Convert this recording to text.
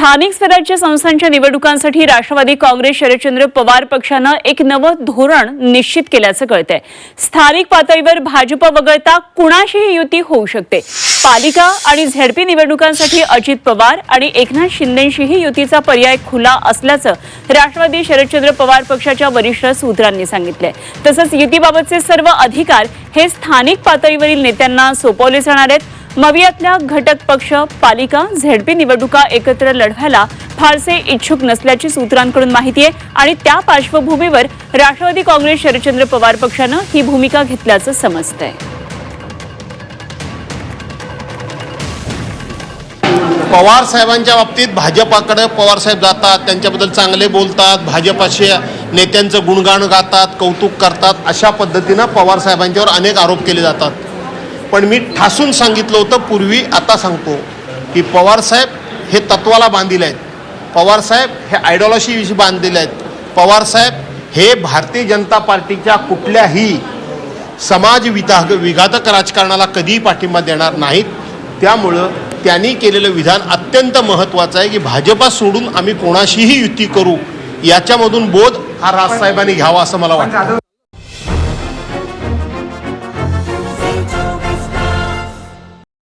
स्थानिक स्वराज्य संस्थांच्या निवडणुकांसाठी राष्ट्रवादी काँग्रेस शरदचंद्र पवार पक्षानं एक नवं धोरण निश्चित केल्याचं कळतंय. स्थानिक पातळीवर भाजप वगळता कुणाशीही युती होऊ शकते. पालिका आणि झेडपी निवडणुकांसाठी अजित पवार आणि एकनाथ शिंदेशीही युतीचा पर्याय खुला असल्याचं राष्ट्रवादी शरदचंद्र पवार पक्षाच्या वरिष्ठ सूत्रांनी सांगितलंय. तसंच युतीबाबतचे सर्व अधिकार हे स्थानिक पातळीवरील नेत्यांना सोपवले जाणार आहेत. मवियातल्या घटक पक्ष पालिका झेडपी निवडणुका एकत्र लढवायला फारसे इच्छुक नसल्याची सूत्रांकडून माहिती आहे आणि त्या पार्श्वभूमीवर राष्ट्रवादी काँग्रेस शरदचंद्र पवार पक्षानं ही भूमिका घेतल्याचं समजतंय. पवार साहेबांच्या बाबतीत भाजपाकडे पवार साहेब जातात त्यांच्याबद्दल चांगले बोलतात भाजपाचे नेत्यांचं गुणगान गातात कौतुक करतात अशा पद्धतीनं पवार साहेबांच्यावर अनेक आरोप केले जातात. पण मी ठासून सांगितलं होतं पूर्वी आता सांगतो की पवारसाहेब हे तत्वाला बांधील आहेत. पवारसाहेब हे आयडॉलॉजीविषयी बांधलेले आहेत. पवार साहेब हे भारतीय जनता पार्टीच्या कुठल्याही समाज विधा विघातक राजकारणाला कधीही पाठिंबा देणार नाहीत. त्यामुळं त्यांनी केलेलं विधान अत्यंत महत्त्वाचं आहे की भाजपा सोडून आम्ही कोणाशीही युती करू याच्यामधून बोध हा राजसाहेबांनी घ्यावा असं मला वाटतं.